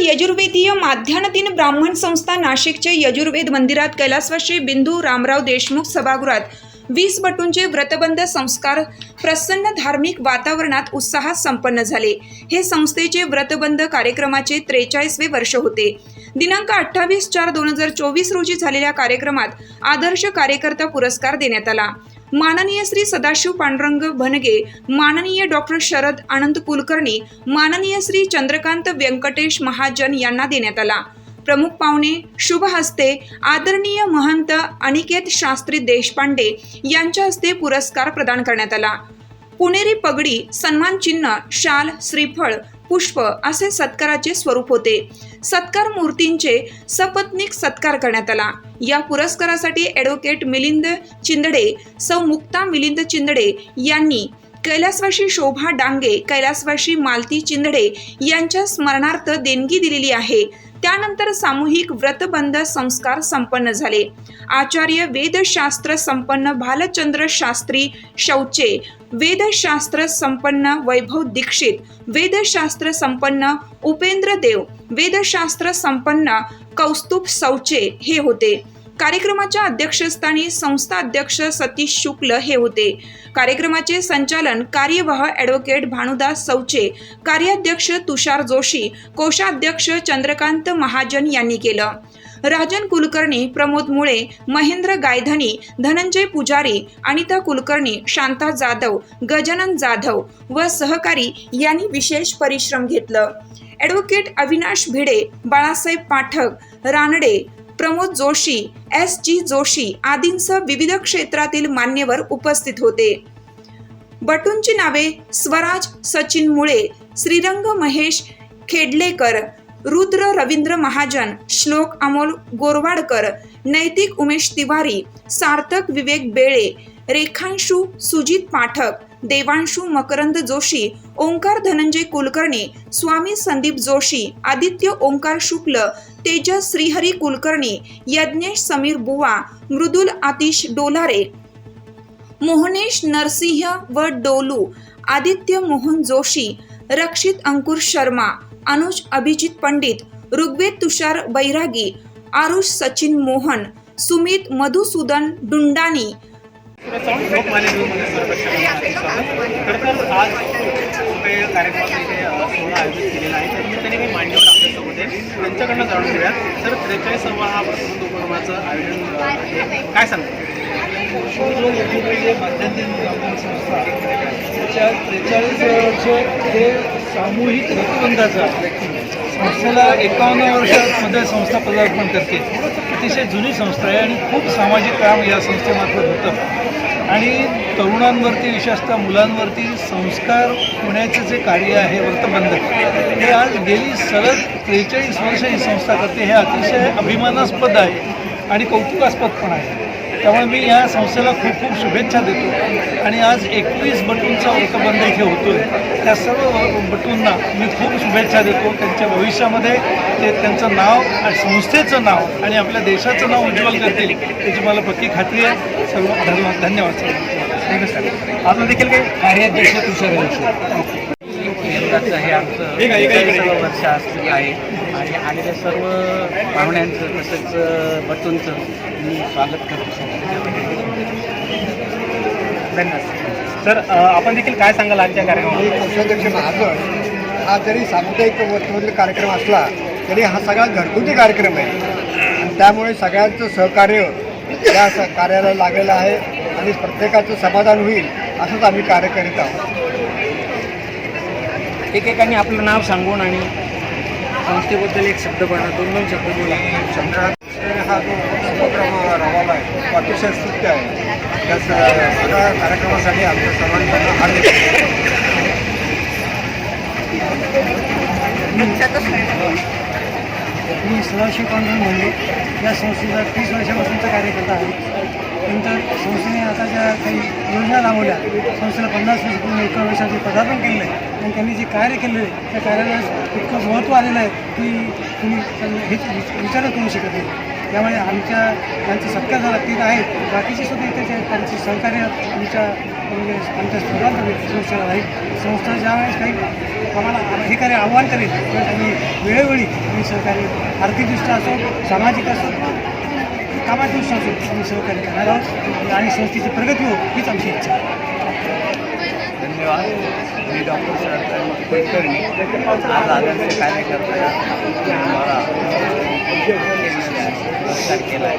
यजुर्वेदीय माध्यान्हतीन ब्राह्मण संस्था नाशिकचे यजुर्वेद मंदिरात कैलासवाशी बिंदू रामराव देशमुख सभागृहात वीस बटूंचे व्रतबंध संस्कार प्रसन्न धार्मिक वातावरणात उत्साहात संपन्न झाले. हे संस्थेचे व्रतबंध कार्यक्रमाचे त्रेचाळीसवे वर्ष होते. दिनांक अठ्ठावीस चार दोन हजार चोवीस रोजी झालेल्या कार्यक्रमात आदर्श कार्यकर्ता पुरस्कार देण्यात आला. माननीय श्री सदाशिव पांडुरंग भनगे माननीय डॉक्टर शरद आनंद कुलकर्णी माननीय श्री चंद्रकांत व्यंकटेश महाजन यांना देण्यात आला. प्रमुख पाहुणे शुभ हस्ते आदरणीय महंत अनिकेत शास्त्री देशपांडे यांच्या हस्ते पुरस्कार प्रदान करण्यात आला. पुणेरी पगडी सन्मान चिन्ह शाल श्रीफळ पुष्प असे सत्काराचे स्वरूप होते. सत्कार मूर्तींचे सपत्निक सत्कार करण्यात आला. या पुरस्कारासाठी ॲडव्होकेट मिलिंद चिंदडे सौ मुक्ता मिलिंद चिंदडे यांनी कैलासवाशी शोभा डांगे कैलासवाशी मालती चिंदडे यांच्या स्मरणार्थ देणगी दिलेली आहे. त्यानंतर सामूहिक व्रतबंध संस्कार संपन्न झाले. आचार्य वेदशास्त्र संपन्न भालचंद्र शास्त्री शौचे वेदशास्त्र संपन्न वैभव दीक्षित वेदशास्त्र संपन्न उपेंद्र देव वेदशास्त्र संपन्न कौस्तुभ शौचे हे होते. कार्यक्रमाच्या अध्यक्षस्थानी संस्था अध्यक्ष सतीश शुक्ल हे होते. कार्यक्रमाचे संचालन कार्यवाह ॲडव्होकेट भानुदास सौचे कार्याध्यक्ष तुषार जोशी कोषाध्यक्ष चंद्रकांत महाजन यांनी केलं. राजन कुलकर्णी प्रमोद मुळे महेंद्र गायधनी धनंजय पुजारी अनिता कुलकर्णी शांता जाधव गजानन जाधव व सहकारी यांनी विशेष परिश्रम घेतलं. Advocate Avinash Bhide Balasaheb Pathak Ranade Pramod Joshi S G Joshi आदींसह विविध क्षेत्रातील मान्यवर उपस्थित होते. बटूंची नावे स्वराज सचिन मुळे श्रीरंग महेश खेडलेकर रुद्र रवींद्र महाजन श्लोक अमोल गोरवाडकर नैतिक उमेश तिवारी सार्थक विवेक बेळे रेखांशू सुजित पाठक देवांशू मकरंद जोशी ओंकार धनंजय कुलकर्णी स्वामी संदीप जोशी आदित्य ओंकार शुक्ल तेजस श्रीहरी कुलकर्णी यज्ञेश समीर बुवा मृदुल आतिश डोलारे मोहनेश नरसिंह व डोलू आदित्य मोहन जोशी रक्षित अंकुर शर्मा अनुज अभिजित पंडित ऋग्वेद तुषार बैरागी आरुष सचिन मोहन सुमित मधुसूदन डुंडानी. लोकमान्य न्यूजमध्ये तर आहे. त्यांच्याकडनं जाणून घेऊयात. तर त्रेचाळीसावा हा प्रबंध उपक्रमाचं आयोजन आहे. काय सांगतो जे म्हणजे मध्यंतरीण संस्था. त्याच्या त्रेचाळीस वर्ष हे सामूहिक ऋतुबंधाचं संस्थेला एकावन्न वर्षामध्ये संस्था पदार्पण करते. अतिशय जुनी संस्था आहे आणि खूप सामाजिक काम या संस्थेमार्फत होतं. आणि तरुणांवरती विशेषतः मुलांवरती संस्कार होण्याचं जे कार्य आहे व्रतबंध हे आज गेली सलग त्रेचाळीस वर्ष ही संस्था करते हे अतिशय अभिमानास्पद आहे आणि कौतुकास्पद पण आहे. त्यामुळे मी या संस्थेला खूप खूप शुभेच्छा देतो. आणि आज एकवीस बटूंचा व्रतबंध इथे होतो आहे त्या सर्व बटूंना मी खूप शुभेच्छा देतो. त्यांच्या भविष्यामध्ये ते त्यांचं नाव आणि संस्थेचं नाव आणि आपल्या देशाचं नाव उज्ज्वल करतील याची मला पक्की खात्री आहे. सर्व धन्यवाद धन्यवाद सर अजून देखील काही कार्याध्यक्ष तुषार हे आमचं वर्ष असलेलं आहे. आलेल्या सर्व पाहुण्यांचं तसंच बटूंचं मी स्वागत करतो धन्यवाद. सर आपण देखील काय सांगाल आजच्या कार्यक्रमात कोषाध्यक्ष महाजन. हा जरी सामुदायिक वर्तमधील कार्यक्रम असला तरी हा सगळा घरगुती कार्यक्रम आहे. आणि त्यामुळे सगळ्यांचं सहकार्य या स कार्याला लागलेलं आहे आणि प्रत्येकाचं समाधान होईल असंच आम्ही कार्य करीत आहोत. एकेकाने आपलं नाव सांगून आणि संस्थेबद्दल एक शब्द बोला दोन दोन शब्द बोला. हा जो उपक्रम राबवला आहे अतिशय स्तुत्य आहे. त्या स- सगळ्या कार्यक्रमासाठी आमच्या हार्दिक मी सदाशिव पांडुरंग म्हणले या संस्थेचा तीस वर्षापासूनचा कार्यकर्ता आहे. नंतर संस्थेने आता ज्या काही योजना लावल्या संस्थेला पन्नास वर्ष पूर्ण एका वर्षाचे पदार्पण केलेलं आहे. आणि त्यांनी जे कार्य केलेलं आहे त्या कार्याला इतकं महत्त्व आलेलं आहे की तुम्ही त्यांना हेच विचार विचारच करू शकत नाही. त्यामुळे आमच्या त्यांचा सत्कार झाला ते तर आहे बाकीचे सुद्धा इथे त्यांचे सहकार्य आमच्या म्हणजे आमच्या सर्वांच्या म्हणजे संस्थेला राहील. संस्था ज्यावेळेस काही आम्हाला हे कार्य आव्हान करेल त्यावेळेस आम्ही वेळोवेळी आम्ही सहकार्य आर्थिकदृष्ट्या असो सामाजिक असो कामाच्या दृष्ट्या आम्ही सहकार्य करणार आहोत. आणि संस्थेची प्रगती हो हीच आमची इच्छा धन्यवाद. मी डॉक्टर शरद कुलकर्णी. आज आदर्श कार्यकर्ता मला पुरस्कार केला आहे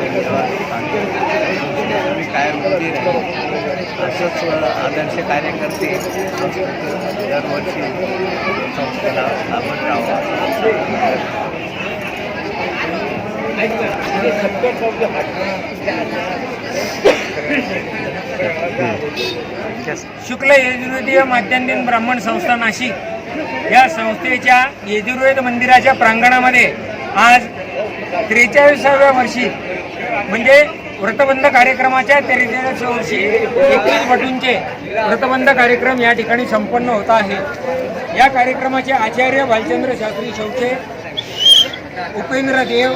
धन्यवाद सांगतो. मी कायम उभी राहील असंच आदर्श कार्यकर्ते दरवर्षी संस्थेला स्थापन राहावा शुक्ल यजुर्वेदीय माध्यमदिन ब्राह्मण संस्था नाशिक या संस्थेच्या यजुर्वेद मंदिराच्या प्रांगणामध्ये आज त्रेचाळीसाव्या वर्षी म्हणजे व्रतबंध कार्यक्रमाच्या त्रेचाळीसाव्या वर्षी एकवीस भटूंचे व्रतबंध कार्यक्रम या ठिकाणी संपन्न होत आहे. या कार्यक्रमाचे आचार्य भालचंद्र शास्त्री शौचे उपेंद्र देव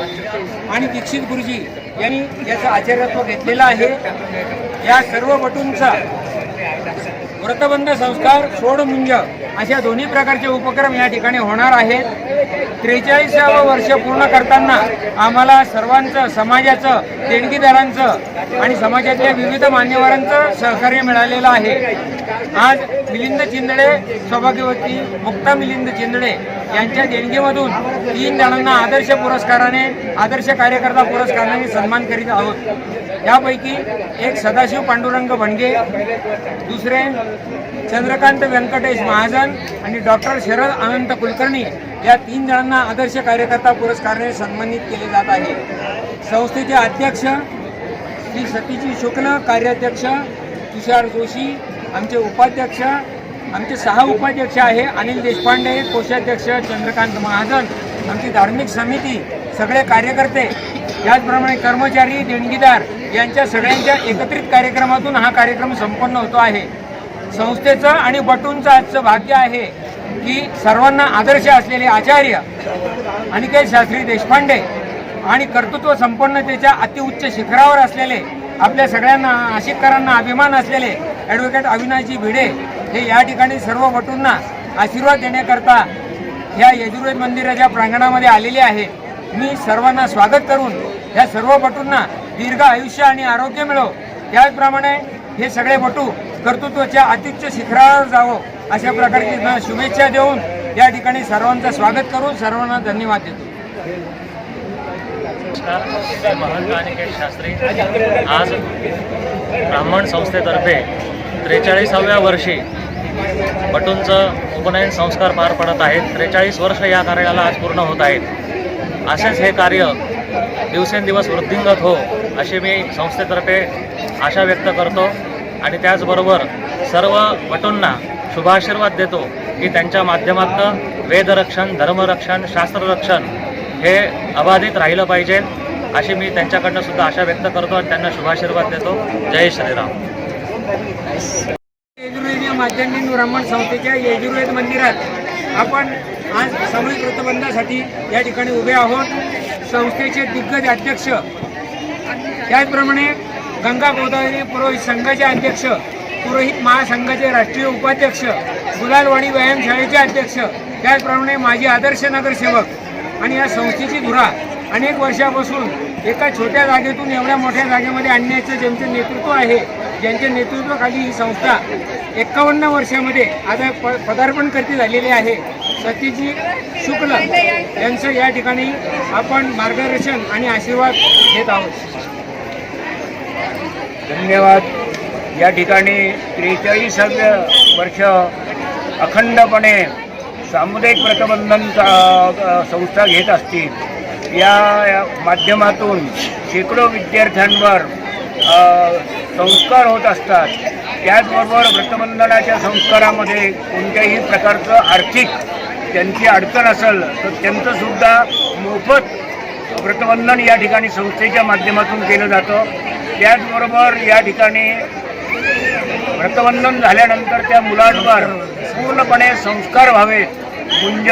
आणि दीक्षित गुरुजी यांनी याचं आचार्यत्व घेतलेलं आहे. या सर्व वटूंचा व्रतबंध संस्कार सोडमुंज अशा दोन्ही प्रकारचे उपक्रम या ठिकाणी होणार आहेत. त्रेचाळीसावं वर्ष पूर्ण करताना आम्हाला सर्वांचं समाजाचं देणगीदारांचं आणि समाजातल्या विविध मान्यवरांचं सहकार्य मिळालेलं आहे. आज मिलिंद चिंदडे सौभाग्यवती मुक्ता मिलिंद चिंदडे यांच्या देणगीमधून तीन जणांना आदर्श पुरस्काराने आदर्श कार्यकर्ता पुरस्काराने सन्मान करीत आहोत. यापैकी एक सदाशिव पांडुरंग भणगे दुसरे चंद्रकांत व्यंकटेश महाजन आणि डॉक्टर शरद अनंत कुलकर्णी या तीन जणांना आदर्श कार्यकर्ता पुरस्काराने सन्मानित केले जात आहे. संस्थेचे अध्यक्ष श्री सतीजी शुक्ल कार्याध्यक्ष तुषार जोशी आमचे उपाध्यक्ष आमचे सहा उपाध्यक्ष आहे. अनिल देशपांडे कोषाध्यक्ष चंद्रकांत महाजन आमची धार्मिक समिती सगळे कार्यकर्ते त्याचप्रमाणे कर्मचारी देणगीदार यांच्या सगळ्यांच्या एकत्रित कार्यक्रमातून हा कार्यक्रम संपन्न होतो आहे. संस्थेचं आणि बटूंचं आजचं भाग्य आहे की सर्वांना आदर्श असलेले आचार्य अनिकेत शास्त्री देशपांडे आणि कर्तृत्व संपन्नतेच्या अतिउच्च शिखरावर असलेले आपल्या सगळ्यांना नाशिककरांना अभिमान असलेले ॲडव्होकेट अविनाशजी भिडे हे या ठिकाणी सर्व वटूंना आशीर्वाद देण्याकरता या यजुर्वेद मंदिराच्या प्रांगणामध्ये आलेले आहे मी सर्वांना स्वागत करून या सर्व पटूंना दीर्घ आयुष्य आणि आरोग्य मिळो. त्याचप्रमाणे हे सगळे पटू कर्तृत्वाच्या अत्युच्च शिखरावर जावं अशा प्रकारची शुभेच्छा देऊन या ठिकाणी सर्वांचं स्वागत करून सर्वांना धन्यवाद देतो. नमस्कार मी महंत अनिकेत शास्त्री. आज ब्राह्मण संस्थेतर्फे त्रेचाळीसाव्या वर्षी बटूंचं उपनयन संस्कार पार पडत आहेत. त्रेचाळीस वर्ष या कार्याला आज पूर्ण होत आहेत. असेच हे कार्य दिवसेंदिवस वृद्धिंगत हो अशी मी संस्थेतर्फे आशा व्यक्त करतो. आणि त्याचबरोबर सर्व बटूंना शुभाशीर्वाद देतो की त्यांच्या माध्यमातून वेदरक्षण धर्मरक्षण शास्त्ररक्षण हे अबाधित राहिलं पाहिजे अशी मी त्यांच्याकडनं सुद्धा आशा व्यक्त करतो आणि त्यांना शुभाशीर्वाद देतो. जय श्रीराम. यजुर्वेदीय माध्यमिक ब्राह्मण संस्थेच्या यजुर्वेद मंदिरात आपण आज सामूहिक व्रतबंधासाठी या ठिकाणी उभे आहोत. संस्थेचे दिग्गज अध्यक्ष त्याचप्रमाणे गंगा गोदावरी पुरोहित संघाचे अध्यक्ष पुरोहित महासंघाचे राष्ट्रीय उपाध्यक्ष गुलालवाडी व्यायामशाळेचे अध्यक्ष त्याचप्रमाणे माजी आदर्श नगरसेवक आणि या संस्थेची धुरा अनेक वर्षापासून एका छोट्या जागेतून एवढ्या मोठ्या जागेमध्ये आणण्याचं ज्यांचं नेतृत्व आहे ज्यांच्या नेतृत्वाखाली ही संस्था एक्कावन्न वर्षामध्ये आता प पदार्पण करती झालेली आहे. सतीजी शुक्ल यांचं या ठिकाणी आपण मार्गदर्शन आणि आशीर्वाद घेत आहोत. धन्यवाद. या ठिकाणी त्रेचाळीसाव्या वर्ष अखंडपणे सामुदायिक प्रतिबंधन संस्था घेत असतील. या माध्यमातून शेकडो विद्यार्थ्यांवर संस्कार होत असतात. त्याचबरोबर व्रतबंधनाच्या संस्कारामध्ये कोणत्याही प्रकारचं आर्थिक त्यांची अडचण असेल तर त्यांचंसुद्धा मोफत व्रतबंधन या ठिकाणी संस्थेच्या माध्यमातून केलं जातं. त्याचबरोबर या ठिकाणी व्रतबंधन झाल्यानंतर त्या मुलांवर पूर्णपणे संस्कार व्हावेत. मुंज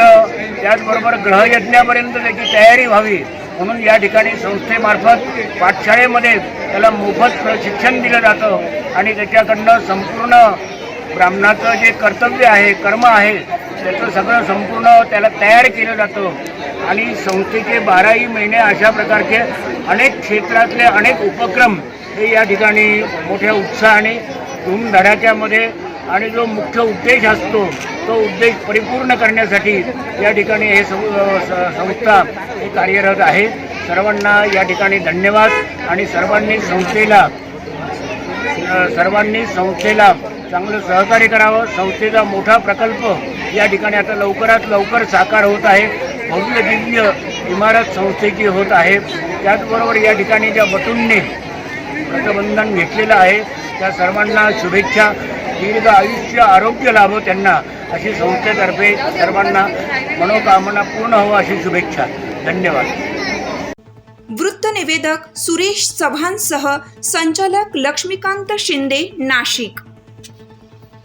त्याचबरोबर ग्रहयज्ञापर्यंत त्याची तयारी व्हावी. म्हणून या ठिकाणी संस्थेमार्फत पाठशाळेमध्ये त्याला मोफत प्रशिक्षण दिलं जातं आणि त्याच्याकडनं संपूर्ण ब्राह्मणाचं जे कर्तव्य आहे कर्म आहे त्याचं सगळं संपूर्ण त्याला तयार केलं जातं. आणि संस्थेचे बाराही महिने अशा प्रकारचे अनेक क्षेत्रातले अनेक उपक्रम हे या ठिकाणी मोठ्या उत्साहाने धूमधडाक्यामध्ये आणि जो मुख्य उद्देश असतो तो उद्देश परिपूर्ण करण्यासाठी या ठिकाणी हे सं स- संस्था हे कार्यरत आहे. सर्वांना या ठिकाणी धन्यवाद आणि सर्वांनी संस्थेला सर्वांनी संस्थेला चांगलं सहकार्य करावं. संस्थेचा मोठा प्रकल्प या ठिकाणी आता लवकरात लवकर साकार होत आहे. भव्य दिव्य इमारत संस्थेची होत आहे. त्याचबरोबर या ठिकाणी ज्या बटूंनी व्रतबंधन घेतलेलं आहे त्या सर्वांना शुभेच्छा. दीर्घ आयुष्य आरोग्य लाभो त्यांना अशी संस्थेतर्फे सर्वांना मनोकामना पूर्ण हवं अशी शुभेच्छा. धन्यवाद. वृत्त निवेदक सुरेश चव्हाणसह संचालक लक्ष्मीकांत शिंदे नाशिक.